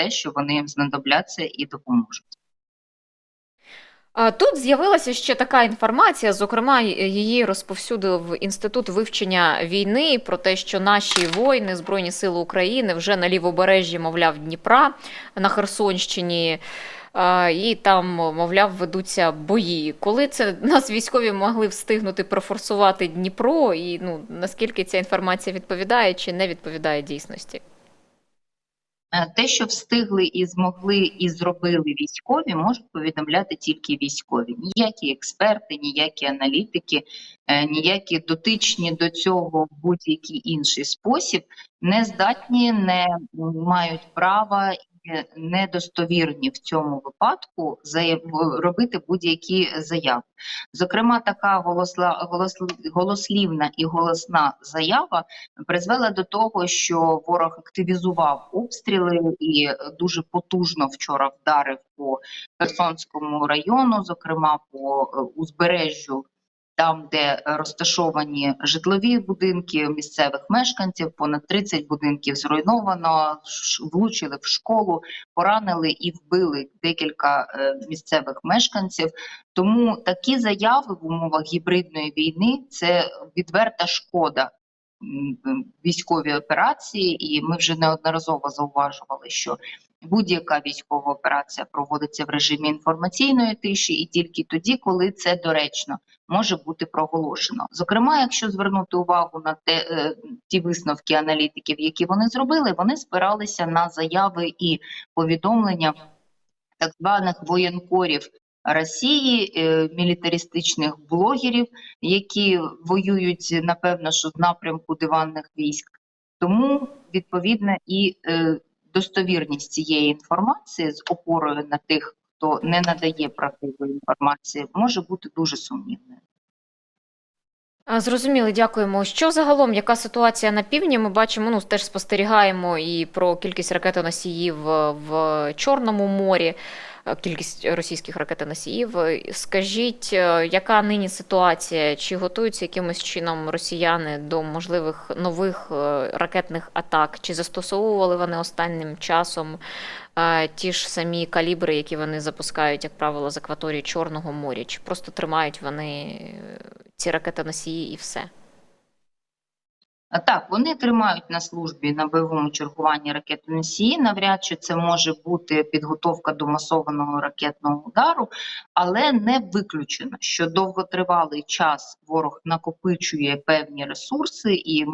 те, що вони їм знадобляться і допоможуть. Тут з'явилася ще така інформація, зокрема, її розповсюдив інститут вивчення війни про те, що наші воїни, Збройні Сили України, вже на лівобережжі, мовляв, Дніпра на Херсонщині. І там, мовляв, ведуться бої. Коли це нас військові могли встигнути профорсувати Дніпро, і ну наскільки ця інформація відповідає чи не відповідає дійсності? Е, Те, що встигли і змогли і зробили військові, можуть повідомляти тільки військові. Ніякі експерти, ніякі аналітики, е, ніякі дотичні до цього в будь-який інший спосіб не здатні, не мають права недостовірні в цьому випадку робити будь-які заяви. Зокрема, така голосла, голосл- голослівна і голосна заява призвела до того, що ворог активізував обстріли і е, дуже потужно вчора вдарив по Херсонському району, зокрема по е, узбережжю, там, де розташовані житлові будинки місцевих мешканців, понад 30 будинків зруйновано, влучили в школу, поранили і вбили декілька е, місцевих мешканців. Тому такі заяви в умовах гібридної війни це відверта шкода військовій операції, і ми вже неодноразово зауважували, що будь-яка військова операція проводиться в режимі інформаційної тиші, і тільки тоді, коли це доречно може бути проголошено. Зокрема, якщо звернути увагу на те, е, ті висновки аналітиків, які вони зробили, вони спиралися на заяви і повідомлення так званих воєнкорів Росії, е, мілітаристичних блогерів, які воюють напевно, що з напрямку диванних військ. Тому відповідно і е, достовірність цієї інформації з опорою на тих, хто не надає правдивої інформації, може бути дуже сумнівною. А, Зрозуміли, дякуємо. Що загалом, яка ситуація на півдні? Ми бачимо, ну теж спостерігаємо і про кількість ракетоносіїв е, в Чорному морі, е, кількість російських ракетоносіїв. Скажіть, е, яка нині ситуація? Чи готуються якимось чином росіяни до можливих нових ракетних атак? Чи застосовували вони останнім часом ті ж самі калібри, які вони запускають, як правило, з акваторії Чорного моря? Чи просто тримають вони ці ракетоносії і все? Так, вони тримають на службі на бойовому чергуванні ракетоносії. Навряд чи це може бути підготовка до масованого ракетного удару, але не виключено, що довготривалий час ворог накопичує певні ресурси і